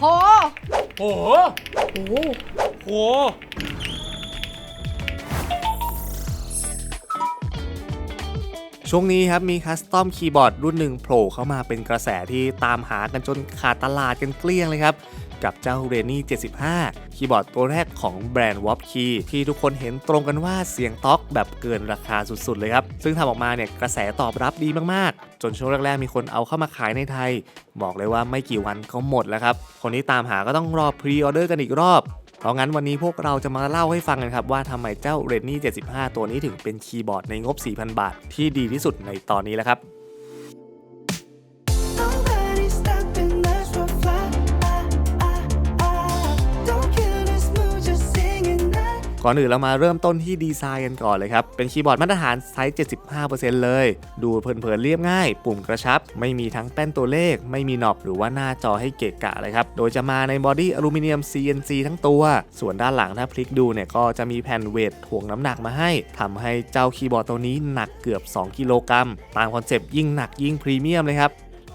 โอ้โหโอ้โหโหช่วงนี้ครับมีคัสตอมคีย์บอร์ดรุ่นหนึ่งโผล่เข้ามาเป็นกระแสที่ตามหากันจนขาดตลาดกันเกลี้ยงเลยครับ กับเจ้า r e n i 75 คีย์บอร์ดตัวแรกของแบรนด์ w o p Key ที่ทุกคนเห็นตรงกันว่าเสียงต็อกแบบเกินราคาสุดๆเลยครับ ซึ่งทำออกมาเนี่ยกระแสตอบรับดีมากๆ จนช่วงแรกๆ มีคนเอาเข้ามาขายในไทย บอกเลยว่าไม่กี่วันก็หมดแล้วครับ คนที่ตามหาก็ต้องรอพรีออเดอร์กันอีกรอบเพราะงั้นวันนี้พวกเราจะมาเล่าให้ฟังกันครับ ว่าทำไมเจ้า r e n i 75 ตัวนี้ถึงเป็นคีย์บอร์ดในงบ 4,000 บาท ที่ดีที่สุดในตอนนี้แล้วครับ ก่อนอื่นเรามาเริ่มต้นที่ดีไซน์กันก่อนเลยครับ เป็นคีย์บอร์ดมาตรฐานไซส์ 75%เลย ดูเพลินๆเรียบง่าย ปุ่มกระชับ ไม่มีทั้งแป้นตัวเลข ไม่มีหนอบหรือว่าหน้าจอให้เกะกะเลยครับ โดยจะมาในบอดี้อลูมิเนียม CNC ทั้งตัว ส่วนด้านหลังถ้าพลิกดูเนี่ยก็จะมีแผ่นเวทถ่วงน้ำหนักมาให้ทำให้เจ้าคีย์บอร์ดตัวนี้หนักเกือบ 2 กิโลกรัมตามคอนเซปต์ยิ่งหนักยิ่งพรีเมียมเลยครับ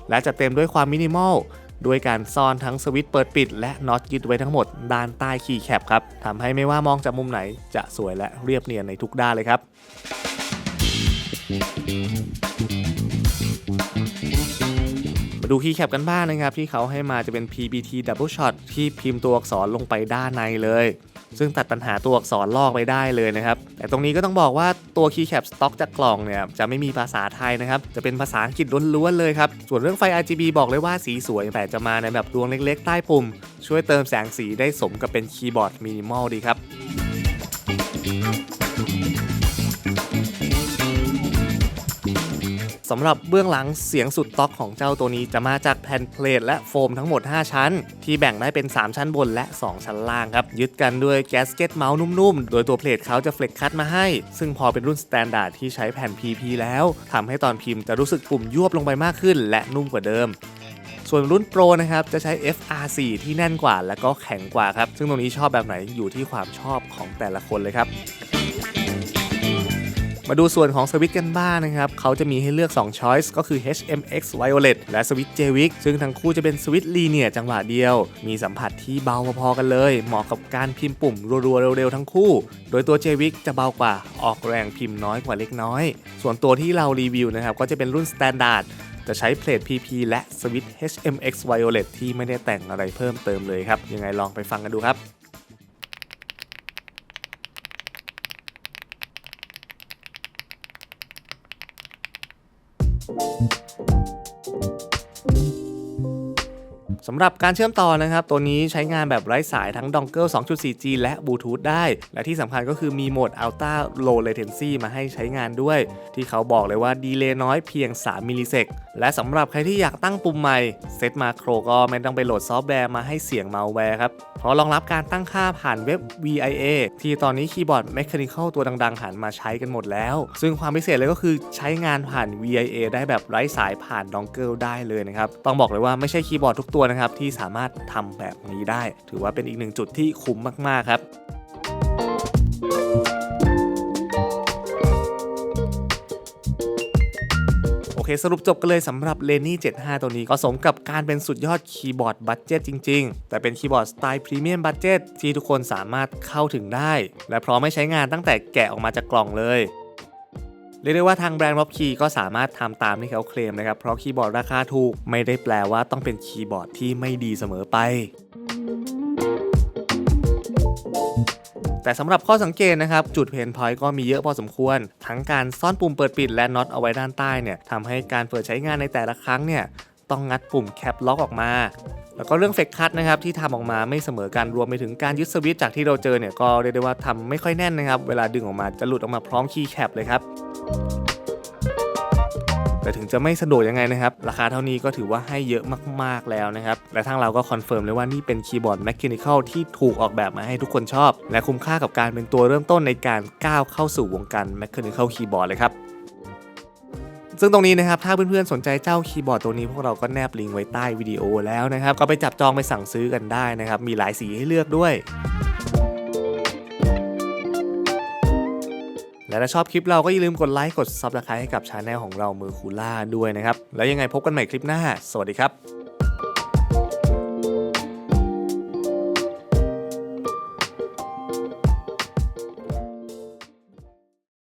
และจะเต็มด้วยความมินิมอล ด้วยการซ่อนทั้งสวิตช์เปิดปิดและน็อตยึดไว้ทั้งหมดด้านใต้คีย์แคปครับทำให้ไม่ว่ามองจากมุมไหนจะสวยและเรียบเนียนในทุกด้านเลยครับ มาดูคีย์แคปกันบ้างนะครับ ที่เขาให้มาจะเป็น PBT Double Shot ที่พิมพ์ตัวอักษรลงไปด้านในเลย ซึ่งตัดปัญหาตัวอักษรลอกไปได้เลยนะครับ แต่ตรงนี้ก็ต้องบอกว่าตัวคีย์แคปสต็อกจากกล่องเนี่ยจะไม่มีภาษาไทยนะครับ จะเป็นภาษาอังกฤษล้วนๆเลยครับ ส่วนเรื่องไฟ RGB บอกเลยว่าสีสวย แต่จะมาในแบบดวงเล็กๆ ใต้ปุ่ม ช่วยเติมแสงสีได้สมกับเป็นคีย์บอร์ดมินิมอลดีครับ สำหรับเบื้องหลังเสียงสุดต็อกของเจ้าตัวนี้จะมาจากแผ่นเพลทและโฟมทั้งหมด 5 ชั้น ที่แบ่งได้เป็น 3 ชั้นบนและ 2 ชั้นล่างครับ ยึดกันด้วยแกสเก็ตเมาส์นุ่มๆ โดยตัวเพลทเขาจะเฟล็กคัตมาให้ ซึ่งพอเป็นรุ่นสแตนดาร์ดที่ใช้แผ่น PP แล้วทำให้ตอนพิมพ์จะรู้สึกปุ่มยวบลงไปมากขึ้น และนุ่มกว่าเดิมส่วนรุ่นโปรนะครับจะใช้ FR4 ที่แน่นกว่าและก็แข็งกว่าครับ ซึ่งตรงนี้ชอบแบบไหนอยู่ที่ความชอบของแต่ละคนเลยครับ มาดูส่วนของสวิตกันบ้างนะครับเขาจะมีให้เลือก2ช้อยส์ก็คือ HMX Violet และสวิต JVIC ซึ่งทั้งคู่จะเป็นสวิตลีเนียจังหวะเดียว มีสัมผัสที่เบาพอๆกันเลย เหมาะกับการพิมพ์ปุ่มรัวๆเร็วๆทั้งคู่ โดยตัว JVIC จะเบากว่าออกแรงพิมพ์น้อยกว่าเล็กน้อย ส่วนตัวที่เรารีวิวนะครับก็จะเป็นรุ่น Standard จะใช้เพลท PP และสวิตช์ HMX Violet ที่ไม่ได้แต่งอะไรเพิ่มเติมเลยครับ ยังไงลองไปฟังกันดูครับ สำหรับการเชื่อมต่อนะครับ ตัวนี้ใช้งานแบบไร้สายทั้งดองเกิล 2.4G และบลูทูธได้ และที่สำคัญก็คือมีโหมด Ultra Low Latency มาให้ใช้งานด้วย ที่เขาบอกเลยว่าดีเลย์น้อยเพียง 3 มิลลิเซกและสำหรับใครที่อยากตั้งปุ่มใหม่เซตมาโครก็ไม่ต้องไปโหลดซอฟต์แวร์มาให้เสียงมาแวร์ครับ เพราะรองรับการตั้งค่าผ่านเว็บ VIA ที่ตอนนี้คีย์บอร์ด Mechanical ตัวดังๆ หันมาใช้กันหมดแล้ว ซึ่งความพิเศษเลยก็คือใช้งานผ่าน VIA ได้แบบไร้สายผ่านดองเกิลได้เลยนะครับ ต้องบอกเลยว่าไม่ใช่คีย์บอร์ดทุกตัวนะครับที่สามารถทำแบบนี้ได้ ถือว่าเป็นอีกหนึ่งจุดที่คุ้มมากๆครับ สรุปจบกันเลยสำหรับ l e n y 75 ตัวนี้ก็สมกับการเป็นสุดยอดคีย์บอร์ดบัตเจ็ตจริง ๆ แต่เป็นคีย์บอร์ดสไตล์พรีเมียมบัตเจ็ตที่ทุกคนสามารถเข้าถึงได้ และพร้อมให้ใช้งานตั้งแต่แกะออกมาจากกล่องเลยเรียกได้ว่าทางแบรนด์ Rob Key ก็สามารถทำตามที่เขาเคลมนะครับ เพราะคีย์บอร์ดราคาถูก ไม่ได้แปลว่าต้องเป็นคีย์บอร์ดที่ไม่ดีเสมอไป แต่สำหรับข้อสังเกตนะครับจุดเพนพอยต์ก็มีเยอะพอสมควร ทั้งการซ่อนปุ่มเปิดปิดและน็อตเอาไว้ด้านใต้เนี่ยทำให้การเปิดใช้งานในแต่ละครั้งเนี่ยต้องงัดปุ่มแคปล็อกออกมา แล้วก็เรื่องเฟกคัตนะครับที่ทำออกมาไม่เสมอกันรวมไปถึงการยึดสวิตช์จากที่เราเจอเนี่ยก็เรียกได้ว่าทำไม่ค่อยแน่นนะครับ เวลาดึงออกมาจะหลุดออกมาพร้อมคีย์แคปเลยครับ แต่ถึงจะไม่สะดวกยังไงนะครับ ราคาเท่านี้ก็ถือว่าให้เยอะมากๆแล้วนะครับ และทางเราก็คอนเฟิร์มเลยว่านี่เป็นคีย์บอร์ด Mechanical ที่ถูกออกแบบมาให้ทุกคนชอบ และคุ้มค่ากับการเป็นตัวเริ่มต้นในการก้าวเข้าสู่วงการ Mechanical Keyboard เลยครับซึ่งตรงนี้นะครับ ถ้าเพื่อนๆ สนใจเจ้าคีย์บอร์ดตัวนี้พวกเราก็แนบลิงก์ไว้ใต้วิดีโอแล้วนะครับ ก็ไปจับจองไปสั่งซื้อกันได้นะครับ มีหลายสีให้เลือกด้วย และถ้าชอบคลิปเราก็อย่าลืมกดไลค์กดซับสไครต์ให้กับช anel ของเรามือคูล่าด้วยนะครับ แล้วยังไงพบกันใหม่คลิปหน้า สวัสดีครับ